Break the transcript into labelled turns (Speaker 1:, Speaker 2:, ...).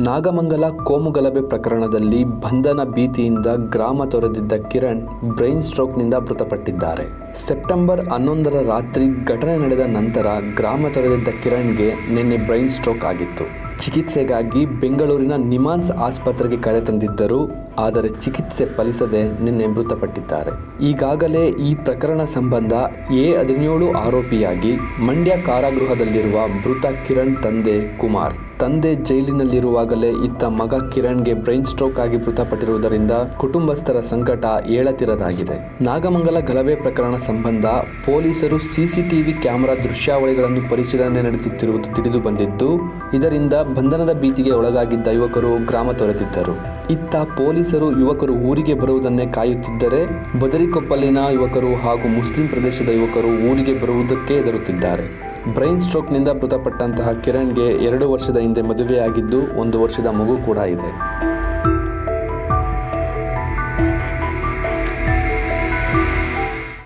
Speaker 1: ನಾಗಮಂಗಲ ಕೋಮುಗಲಭೆ ಪ್ರಕರಣದಲ್ಲಿ ಬಂಧನ ಭೀತಿಯಿಂದ ಗ್ರಾಮ ತೊರೆದಿದ್ದ ಕಿರಣ್ ಬ್ರೈನ್ ಸ್ಟ್ರೋಕ್ನಿಂದ ಮೃತಪಟ್ಟಿದ್ದಾರೆ. ಸೆಪ್ಟೆಂಬರ್ ಹನ್ನೊಂದರ ರಾತ್ರಿ ಘಟನೆ ನಡೆದ ನಂತರ ಗ್ರಾಮ ತೊರೆದಿದ್ದ ಕಿರಣ್ಗೆ ನಿನ್ನೆ ಬ್ರೈನ್ ಸ್ಟ್ರೋಕ್ ಆಗಿತ್ತು. ಚಿಕಿತ್ಸೆಗಾಗಿ ಬೆಂಗಳೂರಿನ ನಿಮಾನ್ಸ್ ಆಸ್ಪತ್ರೆಗೆ ಕರೆತಂದಿದ್ದರು ಆದರೆ ಚಿಕಿತ್ಸೆ ಫಲಿಸದೆ ನಿನ್ನೆ ಮೃತಪಟ್ಟಿದ್ದಾರೆ. ಈಗಾಗಲೇ ಈ ಪ್ರಕರಣ ಸಂಬಂಧ ಎ ಹದಿನೇಳು ಆರೋಪಿಯಾಗಿ ಮಂಡ್ಯ ಕಾರಾಗೃಹದಲ್ಲಿರುವ ಮೃತ ಕಿರಣ್ ತಂದೆ ಕುಮಾರ್. ತಂದೆ ಜೈಲಿನಲ್ಲಿರುವಾಗಲೇ ಇತ್ತ ಮಗ ಕಿರಣ್ಗೆ ಬ್ರೈನ್ ಸ್ಟ್ರೋಕ್ ಆಗಿ ಮೃತಪಟ್ಟಿರುವುದರಿಂದ ಕುಟುಂಬಸ್ಥರ ಸಂಕಟ ಏಳತಿರದಾಗಿದೆ. ನಾಗಮಂಗಲ ಗಲಭೆ ಪ್ರಕರಣ ಸಂಬಂಧ ಪೊಲೀಸರು ಸಿಸಿಟಿವಿ ಕ್ಯಾಮೆರಾ ದೃಶ್ಯಾವಳಿಗಳನ್ನು ಪರಿಶೀಲನೆ ನಡೆಸುತ್ತಿರುವುದು ತಿಳಿದು ಬಂದಿದ್ದು, ಇದರಿಂದ ಬಂಧನದ ಭೀತಿಗೆ ಒಳಗಾಗಿದ್ದ ಯುವಕರು ಗ್ರಾಮ ತೊರೆದಿದ್ದರು. ಇತ್ತ ಪೊಲೀಸರು ಯುವಕರು ಊರಿಗೆ ಬರುವುದನ್ನೇ ಕಾಯುತ್ತಿದ್ದರೆ, ಬದರಿಕೊಪ್ಪಲಿನ ಯುವಕರು ಹಾಗೂ ಮುಸ್ಲಿಂ ಪ್ರದೇಶದ ಯುವಕರು ಊರಿಗೆ ಬರುವುದಕ್ಕೆ ಹೆದರುತ್ತಿದ್ದಾರೆ. ಬ್ರೈನ್ ಸ್ಟ್ರೋಕ್ನಿಂದ ಮೃತಪಟ್ಟಂತಹ ಕಿರಣ್ಗೆ ಎರಡು ವರ್ಷದ ಹಿಂದೆ ಮದುವೆಯಾಗಿದ್ದು ಒಂದು ವರ್ಷದ ಮಗು ಕೂಡ ಇದೆ.